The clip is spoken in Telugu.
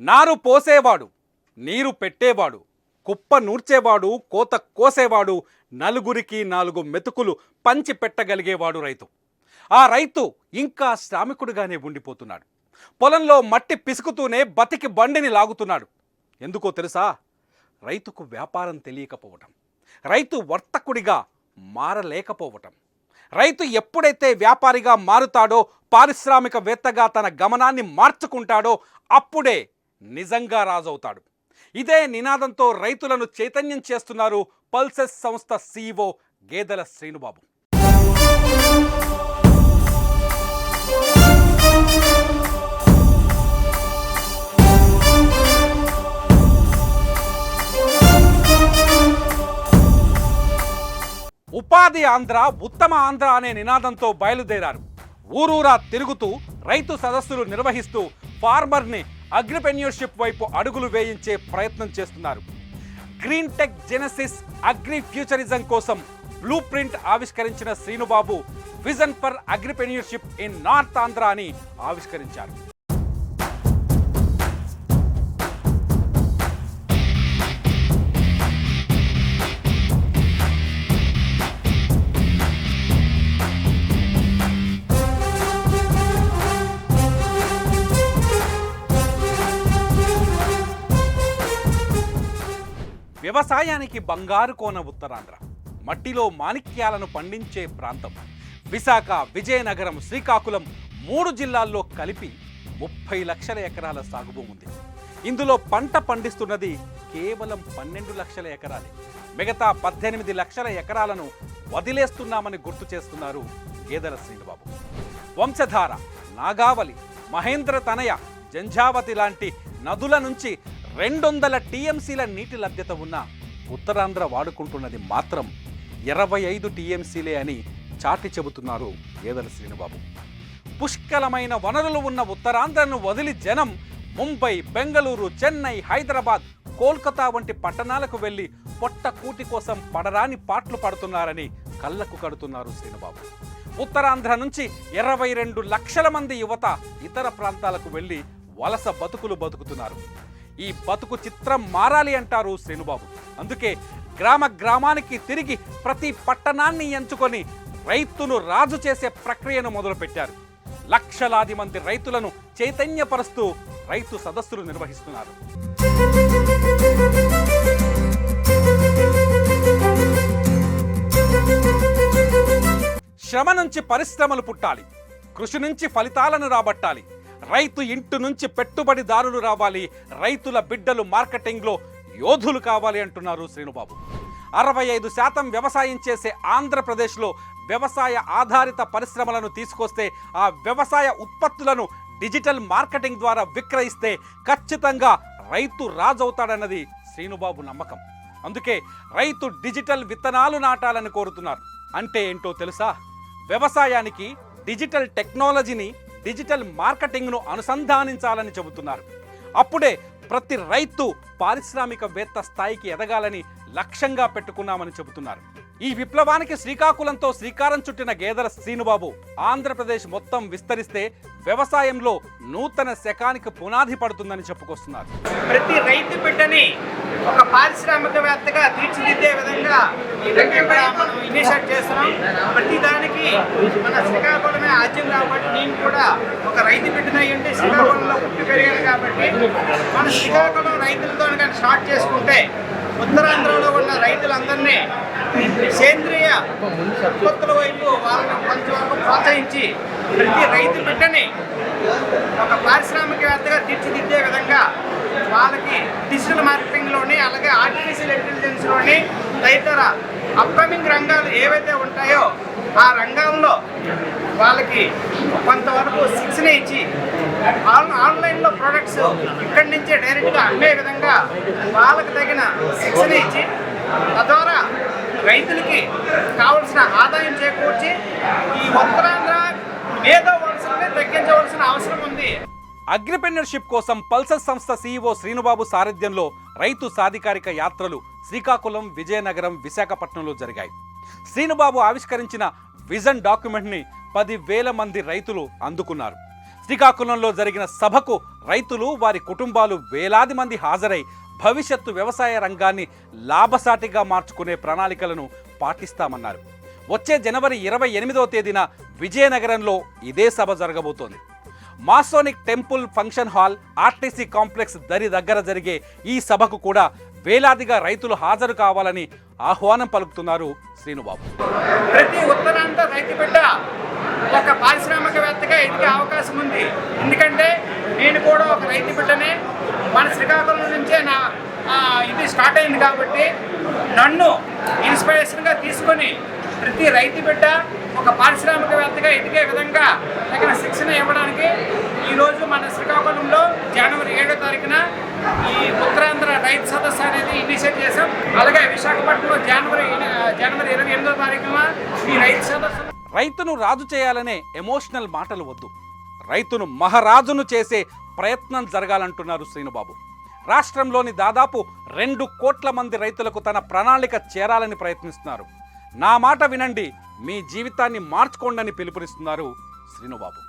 నారు పోసేవాడు నీరు పెట్టేవాడు కుప్ప నూర్చేవాడు కోత కోసేవాడు నలుగురికి నాలుగు మెతుకులు పంచి పెట్టగలిగేవాడు రైతు. ఆ రైతు ఇంకా శ్రామికుడిగానే ఉండిపోతున్నాడు. పొలంలో మట్టి పిసుకుతూనే బతికి బండిని లాగుతున్నాడు. ఎందుకో తెలుసా? రైతుకు వ్యాపారం తెలియకపోవటం. రైతు వర్తకుడిగా మారలేకపోవటం. రైతు ఎప్పుడైతే వ్యాపారిగా మారుతాడో పారిశ్రామికవేత్తగా తన గమనాన్ని మార్చుకుంటాడో అప్పుడే నిజంగా రాజవుతాడు. ఇదే నినాదంతో రైతులను చైతన్యం చేస్తున్నారు పల్సెస్ సంస్థ సీఈఓ గేదెల శ్రీనుబాబు. ఉపాధి ఆంధ్ర ఉత్తమ ఆంధ్ర అనే నినాదంతో బయలుదేరారు. ఊరూరా తిరుగుతూ రైతు సదస్సులు నిర్వహిస్తూ ఫార్మర్ని అగ్రిపెన్యూర్షిప్ వైపు అడుగులు వేయించే ప్రయత్నం చేస్తున్నారు. Green tech genesis agri futurism కోసం బ్లూ ప్రింట్ ఆవిష్కరించిన Srinubabu vision for agripreneurship in north Andhra అని ఆవిష్కరించారు. వ్యవసాయానికి బంగారు కోన ఉత్తరాంధ్ర మట్టిలో మాణిక్యాలను పండించే ప్రాంతం. విశాఖ విజయనగరం శ్రీకాకుళం మూడు జిల్లాల్లో కలిపి ముప్పై లక్షల ఎకరాల సాగుభూమి ఉంది. ఇందులో పంట పండిస్తున్నది కేవలం పన్నెండు లక్షల ఎకరాలే. మిగతా పద్దెనిమిది లక్షల ఎకరాలను వదిలేస్తున్నామని గుర్తు చేస్తున్నారు గేదెల శ్రీనిబాబు వంశధార నాగావళి మహేంద్ర తనయ జంఝావతి లాంటి నదుల నుంచి రెండు వందల టీఎంసీల నీటి లభ్యత ఉన్న ఉత్తరాంధ్ర వాడుకుంటున్నది మాత్రం ఇరవై ఐదు టీఎంసీలే అని చాటి చెబుతున్నారు ఏదల శ్రీనుబాబు. పుష్కలమైన వనరులు ఉన్న ఉత్తరాంధ్రను వదిలి జనం ముంబై బెంగళూరు చెన్నై హైదరాబాద్ కోల్కతా వంటి పట్టణాలకు వెళ్ళి పొట్ట కూటి కోసం పడరాని పాట్లు పడుతున్నారని కళ్ళకు కడుతున్నారు శ్రీనుబాబు. ఉత్తరాంధ్ర నుంచి ఇరవై రెండు లక్షల మంది యువత ఇతర ప్రాంతాలకు వెళ్ళి వలస బతుకులు బతుకుతున్నారు. ఈ బతుకు చిత్రం మారాలి అంటారు శ్రీనుబాబు. అందుకే గ్రామ గ్రామానికి తిరిగి ప్రతి పట్టణాన్ని ఎంచుకొని రైతును రాజు చేసే ప్రక్రియను మొదలుపెట్టారు. లక్షలాది మంది రైతులను చైతన్యపరుస్తూ రైతు సదస్సులు నిర్వహిస్తున్నారు. శ్రమ నుంచి పరిశ్రమలు పుట్టాలి. కృషి నుంచి ఫలితాలను రాబట్టాలి. రైతు ఇంటి నుంచి పెట్టుబడిదారులు రావాలి రైతుల బిడ్డలు మార్కెటింగ్లో యోధులు కావాలి అంటున్నారు శ్రీనుబాబు. అరవై ఐదు శాతం వ్యవసాయం చేసే ఆంధ్రప్రదేశ్లో వ్యవసాయ ఆధారిత పరిశ్రమలను తీసుకొస్తే ఆ వ్యవసాయ ఉత్పత్తులను డిజిటల్ మార్కెటింగ్ ద్వారా విక్రయిస్తే ఖచ్చితంగా రైతు రాజవుతాడన్నది శ్రీనుబాబు నమ్మకం. అందుకే రైతు డిజిటల్ విత్తనాలు నాటాలని కోరుతున్నారు. అంటే ఏంటో తెలుసా? వ్యవసాయానికి డిజిటల్ టెక్నాలజీని డిజిటల్ మార్కెటింగ్ను అనుసంధానించాలని చెబుతున్నారు. అప్పుడే ప్రతి రైతు పారిశ్రామికవేత్త స్థాయికి ఎదగాలని లక్ష్యంగా పెట్టుకున్నామని చెబుతున్నారు. ఈ విప్లవానికి శ్రీకాకుళంతో శ్రీకారం చుట్టిన గేదెల శ్రీనుబాబు ఆంధ్రప్రదేశ్ మొత్తం విస్తరిస్తే వ్యవసాయంలో నూతన శకానికి పునాది పడుతుందని చెప్పుకొస్తున్నారు. ప్రతి రైతు బిడ్డని ఒక పారిశ్రామికవేత్తగా తీర్చిదిద్దే విధంగా మనం ఇనిషియేట్ చేస్తున్నాం. ప్రతి దానికి మన శ్రీకాకుళమే ఆద్యం కాబట్టి నేను కూడా ఒక రైతు బిడ్డనై ఉండి శ్రీకాకుళంలో పుట్టి పెరిగాను కాబట్టి మన శ్రీకాకుళం రైతులతో కనుక స్టార్ట్ చేసుకుంటే ఉత్తరాంధ్రలో ఉన్న రైతులందరినీ సేంద్రియ ఉత్పత్తుల వైపు వాళ్ళని కొంతవరకు ప్రోత్సహించి ప్రతి రైతు బిడ్డని ఒక పారిశ్రామికవేత్తగా తీర్చిదిద్దే విధంగా వాళ్ళకి డిజిటల్ మార్కెటింగ్లోని అలాగే ఆర్టిఫిషియల్ ఇంటెలిజెన్స్లోని తదితర అప్కమింగ్ రంగాలు ఏవైతే ఉంటాయో ఆ రంగాల్లో వాళ్ళకి కొంతవరకు శిక్షణ ఇచ్చి ఆన్లైన్లో ప్రొడక్ట్స్ ఇక్కడి నుంచే డైరెక్ట్గా అమ్మే విధంగా వాళ్ళకు తగిన శిక్షణ ఇచ్చి తద్వారా రైతులకి కావలసిన ఆదాయం చేకూర్చి ఈ ఉత్తరాంధ్ర మేధో వలసల్ని తగ్గించవలసిన అవసరం ఉంది. అగ్రిప్రెన్యూర్షిప్ కోసం పల్సర్ సంస్థ సీఈఓ శ్రీనుబాబు సారథ్యంలో రైతు సాధికారిక యాత్రలు శ్రీకాకుళం విజయనగరం విశాఖపట్నంలో జరిగాయి. శ్రీనుబాబు ఆవిష్కరించిన విజన్ డాక్యుమెంట్ని పదివేల మంది రైతులు అందుకున్నారు. శ్రీకాకుళంలో జరిగిన సభకు రైతులు వారి కుటుంబాలు వేలాది మంది హాజరై భవిష్యత్తు వ్యవసాయ రంగాన్ని లాభసాటిగా మార్చుకునే ప్రణాళికలను పాటిస్తామన్నారు. వచ్చే జనవరి ఇరవై ఎనిమిదవ తేదీన విజయనగరంలో ఇదే సభ జరగబోతోంది. Masonic temple function hall RTC complex దరి దగ్గర జరిగే ఈ సభకు కూడా వేలాదిగా రైతులు హాజరు కావాలని ఆహ్వానం పలుకుతున్నారు శ్రీనుబాబు. ప్రతి ఉత్తరాంత రైతు బిడ్డ ఒక పారిశ్రామికవేత్తగా ఎదిగే అవకాశం ఉంది. ఎందుకంటే నేను కూడా ఒక రైతు బిడ్డనే. మన శ్రీకాకుళం నుంచే నా ఇది స్టార్ట్ అయింది కాబట్టి నన్ను ఇన్స్పిరేషన్గా తీసుకొని ప్రతి రైతు బిడ్డ ఒక పారిశ్రామికవేత్తగా ఎదిగే విధంగా తగిన శిక్షణ ఇవ్వడానికి ఈరోజు మన శ్రీకాకుళంలో జనవరి ఏడో తారీఖున ఈ ఉత్తరాంధ్ర రైతు సదస్సు అనేది ఇనిషియేట్ చేశాం. అలాగే విశాఖపట్నంలో జనవరి జనవరి ఇరవై ఎనిమిదో తారీఖున ఈ రైతు సదస్సు రైతును రాజు చేయాలనే ఎమోషనల్ మాటలు వద్దు. రైతును మహారాజును చేసే ప్రయత్నం జరగాలంటున్నారు శ్రీనుబాబు. రాష్ట్రంలోని దాదాపు రెండు కోట్ల మంది రైతులకు తన ప్రణాళిక చేరాలని ప్రయత్నిస్తున్నారు. నా మాట వినండి మీ జీవితాన్ని మార్చుకోండి అని పిలుపునిస్తున్నారు శ్రీనుబాబు.